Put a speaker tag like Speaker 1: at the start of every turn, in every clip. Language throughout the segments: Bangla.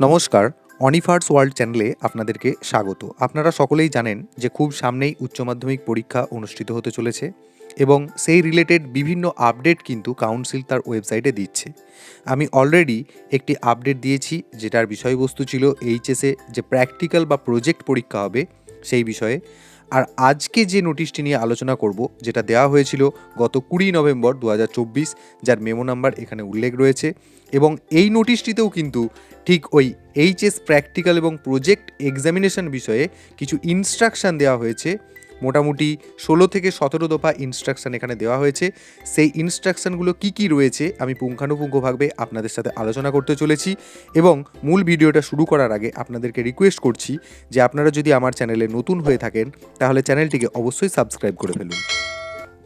Speaker 1: নমস্কার অনিফার্স ওয়ার্ল্ড চ্যানেলে আপনাদেরকে স্বাগত। আপনারা সকলেই জানেন যে খুব সামনেই উচ্চ মাধ্যমিক পরীক্ষা অনুষ্ঠিত হতে চলেছে এবং সেই রিলেটেড বিভিন্ন আপডেট কিন্তু কাউন্সিল তার ওয়েবসাইটে দিচ্ছে। আমি অলরেডি একটি আপডেট দিয়েছি, যেটার বিষয়বস্তু ছিল এইচএসে যে প্র্যাকটিক্যাল বা প্রজেক্ট পরীক্ষা হবে সেই বিষয়ে। আর আজকে যে নোটিশটি নিয়ে আলোচনা করব, যেটা দেওয়া হয়েছিল গত কুড়ি নভেম্বর দু হাজার চব্বিশ, যার মেমো নাম্বার এখানে উল্লেখ রয়েছে এবং এই নোটিশটিতেও কিন্তু ঠিক ওই এইচএস প্র্যাকটিক্যাল এবং প্রজেক্ট এক্সামিনেশন বিষয়ে কিছু ইনস্ট্রাকশান দেওয়া হয়েছে। মোটামুটি ষোলো থেকে সতেরো দফা ইনস্ট্রাকশান এখানে দেওয়া হয়েছে। সেই ইনস্ট্রাকশানগুলো কি কি রয়েছে আমি পুঙ্খানুপুঙ্খভাবে আপনাদের সাথে আলোচনা করতে চলেছি এবং মূল ভিডিওটা শুরু করার আগে আপনাদেরকে রিকোয়েস্ট করছি যে আপনারা যদি আমার চ্যানেলে নতুন হয়ে থাকেন, তাহলে চ্যানেলটিকে অবশ্যই সাবস্ক্রাইব করে ফেলুন।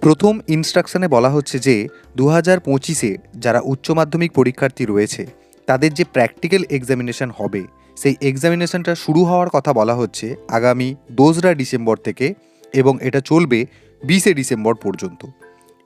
Speaker 1: প্রথম ইনস্ট্রাকশানে বলা হচ্ছে যে দু হাজার পঁচিশে যারা উচ্চ মাধ্যমিক পরীক্ষার্থী রয়েছে, তাদের যে প্র্যাকটিক্যাল এক্সামিনেশন হবে, সেই এক্সামিনেশনটা শুরু হওয়ার কথা বলা হচ্ছে আগামী দোসরা ডিসেম্বর থেকে এবং এটা চলবে বিশে ডিসেম্বর পর্যন্ত।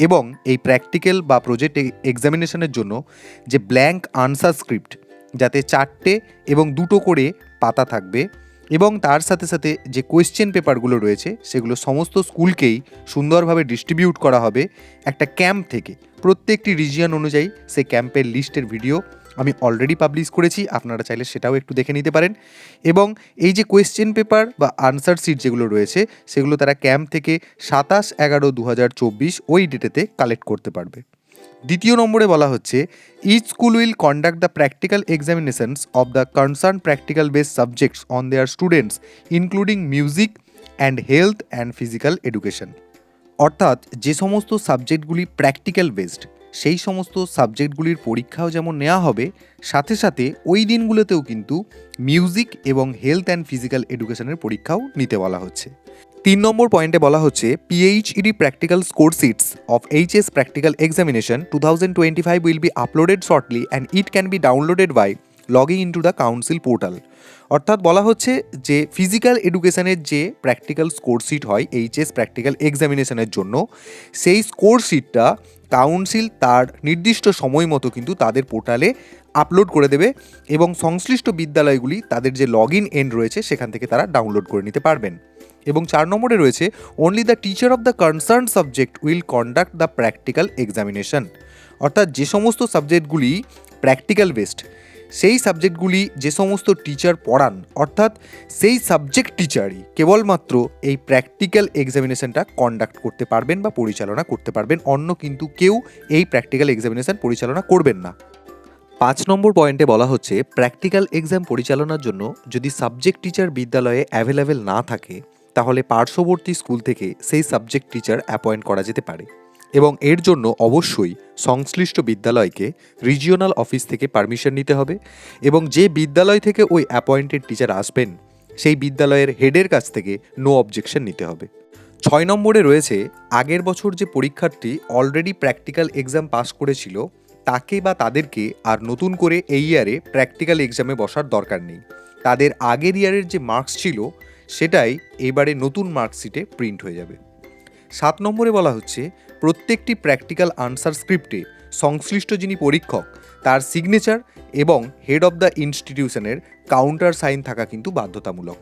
Speaker 1: এবং এই প্র্যাকটিক্যাল বা প্রজেক্ট এক্সামিনেশনের জন্য যে ব্ল্যাঙ্ক আনসার স্ক্রিপ্ট, যাতে চারটে এবং দুটো করে পাতা থাকবে এবং তার সাথে সাথে যে কোয়েশ্চেন পেপারগুলো রয়েছে, সেগুলো সমস্ত স্কুলকেই সুন্দরভাবে ডিস্ট্রিবিউট করা হবে। একটা ক্যাম্প থেকে প্রত্যেকটি রিজিয়ন অনুযায়ী সেই ক্যাম্পের লিস্টের ভিডিও আমি অলরেডি পাবলিশ করেছি, আপনারা চাইলে সেটাও একটু দেখে নিতে পারেন। এবং এই যে কোয়েশ্চেন পেপার বা আনসার শিট যেগুলো রয়েছে, সেগুলো তারা ক্যাম্প থেকে সাতাশ এগারো দু ওই ডেটেতে কালেক্ট করতে পারবে। দ্বিতীয় নম্বরে বলা হচ্ছে each school will conduct the practical examinations of the concern practical base subjects on their students including music and health and physical education অর্থাৎ যে সমস্ত সাবজেক্টগুলি প্র্যাকটিক্যাল বেসড সেই সমস্ত সাবজেক্টগুলির পরীক্ষাও যেমন নেওয়া হবে, সাথে সাথে ওই দিনগুলোতেও কিন্তু মিউজিক এবং হেলথ অ্যান্ড ফিজিক্যাল এডুকেশনের পরীক্ষাও নিতে বলা হচ্ছে। তিন নম্বর পয়েন্টে বলা হচ্ছে PHED practical score sheets of HS practical examination two thousand twenty five will be uploaded shortly and it can be downloaded by logging in to the council portal অর্থাৎ বলা হচ্ছে যে ফিজিক্যাল এডুকেশনের যে প্র্যাকটিক্যাল স্কোর শিট হয় এইচএস প্র্যাকটিক্যাল এক্সামিনেশনের জন্য, সেই স্কোর শিটটা কাউন্সিল তার নির্দিষ্ট সময় মতো কিন্তু তাদের পোর্টালে আপলোড করে দেবে এবং সংশ্লিষ্ট বিদ্যালয়গুলি তাদের যে লগ ইন এন্ড রয়েছে, সেখান থেকে তারা ডাউনলোড করে নিতে পারবেন। এবং চার নম্বরে রয়েছে only the teacher of the concern subject will conduct the practical examination অর্থাৎ যে সমস্ত সাবজেক্টগুলি প্র্যাকটিক্যাল বেসড সেই সাবজেক্টগুলি যে সমস্ত টিচার পড়ান, অর্থাৎ সেই সাবজেক্ট টিচারই কেবলমাত্র এই প্র্যাকটিক্যাল এক্সামিনেশনটা কন্ডাক্ট করতে পারবেন বা পরিচালনা করতে পারবেন, অন্য কিন্তু কেউ এই প্র্যাকটিক্যাল এক্সামিনেশন পরিচালনা করবেন না। পাঁচ নম্বর পয়েন্টে বলা হচ্ছে প্র্যাকটিক্যাল এক্সাম পরিচালনার জন্য যদি সাবজেক্ট টিচার বিদ্যালয়ে অ্যাভেলেবেল না থাকে, তাহলে পার্শ্ববর্তী স্কুল থেকে সেই সাবজেক্ট টিচার অ্যাপয়েন্ট করা যেতে পারে। এবং এর জন্য অবশ্যই সংশ্লিষ্ট বিদ্যালয়কে রিজিওনাল অফিস থেকে পারমিশন নিতে হবে এবং যে বিদ্যালয় থেকে ওই অ্যাপয়েন্টেড টিচার আসবেন, সেই বিদ্যালয়ের হেডের কাছ থেকে নো অবজেকশন নিতে হবে। ছয় নম্বরে রয়েছে, আগের বছর যে পরীক্ষার্থী অলরেডি প্র্যাকটিক্যাল এক্সাম পাস করেছিল, তাকে বা তাদেরকে আর নতুন করে এই ইয়ারে প্র্যাকটিক্যাল এক্সামে বসার দরকার নেই। তাদের আগের ইয়ারের যে মার্কস ছিল, সেটাই এবারে নতুন মার্কশিটে প্রিন্ট হয়ে যাবে। সাত নম্বরে বলা হচ্ছে প্রত্যেকটি প্র্যাকটিক্যাল আনসার স্ক্রিপ্টে সংশ্লিষ্ট যিনি পরীক্ষক, তার সিগনেচার এবং হেড অব দ্য ইনস্টিটিউশনের কাউন্টার সাইন থাকা কিন্তু বাধ্যতামূলক।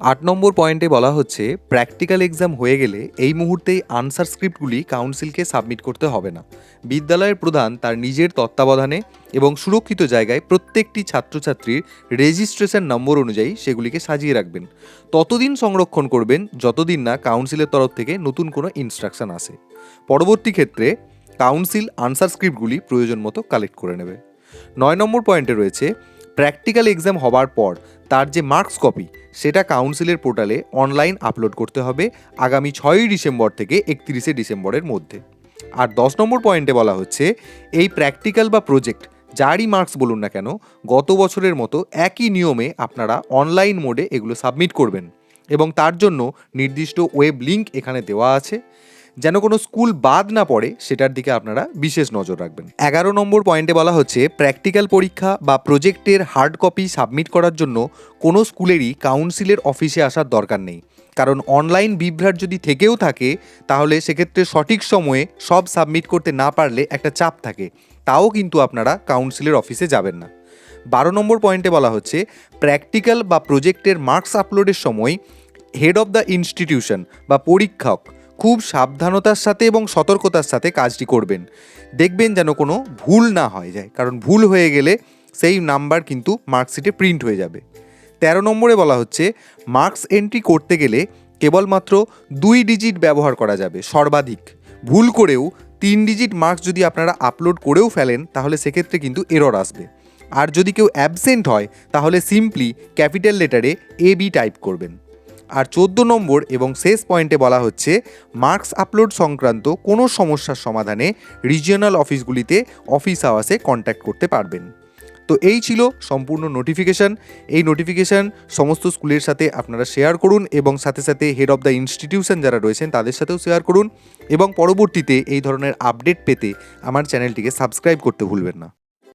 Speaker 1: আট নম্বর পয়েন্টে বলা হচ্ছে, প্র্যাকটিক্যাল এক্সাম হয়ে গেলে এই মুহূর্তেই আনসার স্ক্রিপ্টগুলি কাউন্সিলকে সাবমিট করতে হবে না। বিদ্যালয়ের প্রধান তার নিজের তত্ত্বাবধানে এবং সুরক্ষিত জায়গায় প্রত্যেকটি ছাত্রছাত্রীর রেজিস্ট্রেশন নম্বর অনুযায়ী সেগুলিকে সাজিয়ে রাখবেন। ততদিন সংরক্ষণ করবেন, যতদিন না কাউন্সিলের তরফ থেকে নতুন কোনো ইনস্ট্রাকশন আসে। পরবর্তী ক্ষেত্রে কাউন্সিল আনসার স্ক্রিপ্টগুলি প্রয়োজন মতো কালেক্ট করে নেবে। নয় নম্বর পয়েন্টে রয়েছে প্র্যাকটিক্যাল এক্সাম হবার পর তার যে মার্কস কপি সেটা কাউন্সিলের পোর্টালে অনলাইন আপলোড করতে হবে আগামী ছয়ই ডিসেম্বর থেকে একত্রিশে ডিসেম্বরের মধ্যে। আর দশ নম্বর পয়েন্টে বলা হচ্ছে, এই প্র্যাকটিক্যাল বা প্রজেক্ট যারই মার্কস বলুন না কেন, গত বছরের মতো একই নিয়মে আপনারা অনলাইন মোডে এগুলো সাবমিট করবেন। এবং তার জন্য নির্দিষ্ট ওয়েব লিঙ্ক এখানে দেওয়া আছে। যেন কোনো স্কুল বাদ না পড়ে, সেটার দিকে আপনারা বিশেষ নজর রাখবেন। এগারো নম্বর পয়েন্টে বলা হচ্ছে, প্র্যাকটিক্যাল পরীক্ষা বা প্রজেক্টের হার্ড কপি সাবমিট করার জন্য কোনো স্কুলেরই কাউন্সিলের অফিসে আসার দরকার নেই। কারণ অনলাইন বিভ্রাট যদি থেকেও থাকে, তাহলে সেক্ষেত্রে সঠিক সময়ে সব সাবমিট করতে না পারলে একটা চাপ থাকে। তাও কিন্তু আপনারা কাউন্সিলের অফিসে যাবেন না। বারো নম্বর পয়েন্টে বলা হচ্ছে, প্র্যাকটিক্যাল বা প্রজেক্টের মার্কস আপলোডের সময় হেড অফ দ্য ইনস্টিটিউশন বা পরীক্ষক খুব সাবধানতার সাথে এবং সতর্কতার সাথে কাজটি করবেন। দেখবেন যেন কোনো ভুল না হয়ে যায়, কারণ ভুল হয়ে গেলে সেই নাম্বার কিন্তু মার্কশিটে প্রিন্ট হয়ে যাবে। তেরো নম্বরে বলা হচ্ছে, মার্কস এন্ট্রি করতে গেলে কেবলমাত্র দুই ডিজিট ব্যবহার করা যাবে, সর্বাধিক। ভুল করেও তিন ডিজিট মার্কস যদি আপনারা আপলোড করেও ফেলেন, তাহলে সেক্ষেত্রে কিন্তু এরর আসবে। আর যদি কেউ অ্যাবসেন্ট হয়, তাহলে সিম্পলি ক্যাপিটাল লেটারে এ বি টাইপ করবেন। আর চোদ্দ নম্বর এবং শেষ পয়েন্টে বলা হচ্ছে, মার্কস আপলোড সংক্রান্ত কোনো সমস্যার সমাধানে রিজিওনাল অফিসগুলিতে অফিস আওয়াসে কন্ট্যাক্ট করতে পারবেন। তো এই ছিল সম্পূর্ণ নোটিফিকেশান। এই নোটিফিকেশান সমস্ত স্কুলের সাথে আপনারা শেয়ার করুন এবং সাথে সাথে হেড অফ দ্য ইনস্টিটিউশন যারা রয়েছেন তাদের সাথেও শেয়ার করুন এবং পরবর্তীতে এই ধরনের আপডেট পেতে আমার চ্যানেলটিকে সাবস্ক্রাইব করতে ভুলবেন না।